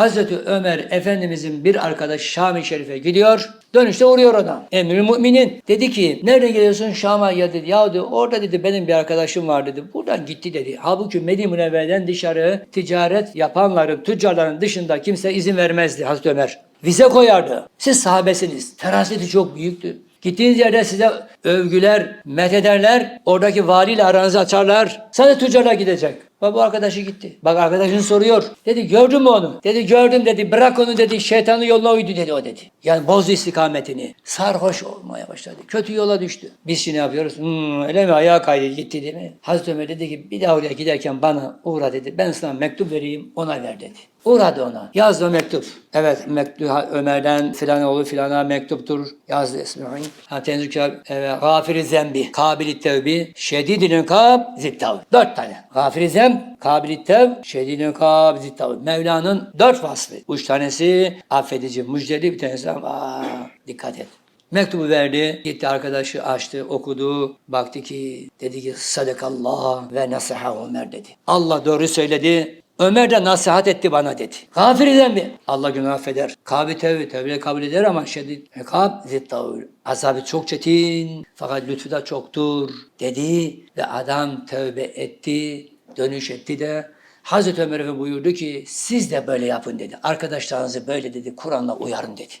Hazreti Ömer Efendimizin bir arkadaşı Şam-ı Şerif'e gidiyor. Dönüşte uğruyor ona. Emrül Müminin dedi ki nereden geliyorsun Şam'a ya dedi. Ya dedi, orada dedi benim bir arkadaşım var dedi. Buradan gitti dedi. Halbuki Medine Münevvere'den dışarı ticaret yapanların, tüccarların dışında kimse izin vermezdi Hazreti Ömer. Vize koyardı. Siz sahabesiniz. Feraseti çok büyüktü. Gittiğiniz yerde size övgüler, methederler. Oradaki valiyle aranızı açarlar. Sadece tüccarlar gidecek. Bak bu arkadaşı gitti. Bak arkadaşın soruyor. Dedi gördün mü onu? Dedi gördüm dedi. Bırak onu dedi. Şeytanın yoluna uydu dedi o dedi. Yani bozdu istikametini. Sarhoş olmaya başladı. Kötü yola düştü. Biz şimdi yapıyoruz? Hmm, öyle mi? Ayağa kaydı gitti değil mi? Hazreti Ömer dedi ki bir daha oraya giderken bana uğra dedi. Ben sana mektup vereyim ona ver dedi. Uğradı ona. Yazdı mektup. Evet mektup Ömer'den filan oğlu filana mektuptur. Yazdı İsmail. Ha kitap. Evet. Gafiri zembi. Kabili tevbi. Şedidin kab zittav. Dört tane. Gafiri zem. Kabili tev. Şedidin kab zittav. Mevla'nın dört vasfı. Üç tanesi affedici, müjdeli bir tanesi. Aa, dikkat et. Mektubu verdi, gitti arkadaşı açtı, okudu. Baktı ki, dedi ki sadakallah ve nasiha Ömer dedi. Allah doğru söyledi. Ömer de nasihat etti bana dedi. Gafiriden mi? Allah günah affeder. Kabi tevbe, tevbe kabul eder ama şedid hekab zittavul. Azabı çok çetin fakat lütfu da çoktur dedi ve adam tevbe etti, dönüş etti de Hazreti Ömer Efendi buyurdu ki siz de böyle yapın dedi. Arkadaşlarınızı böyle dedi Kur'an'la uyarın dedi.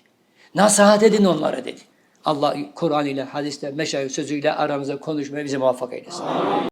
Nasihat edin onlara dedi. Allah Kur'an ile, hadisle, meşayih sözüyle aramıza konuşmaya bizi muvaffak eylesin.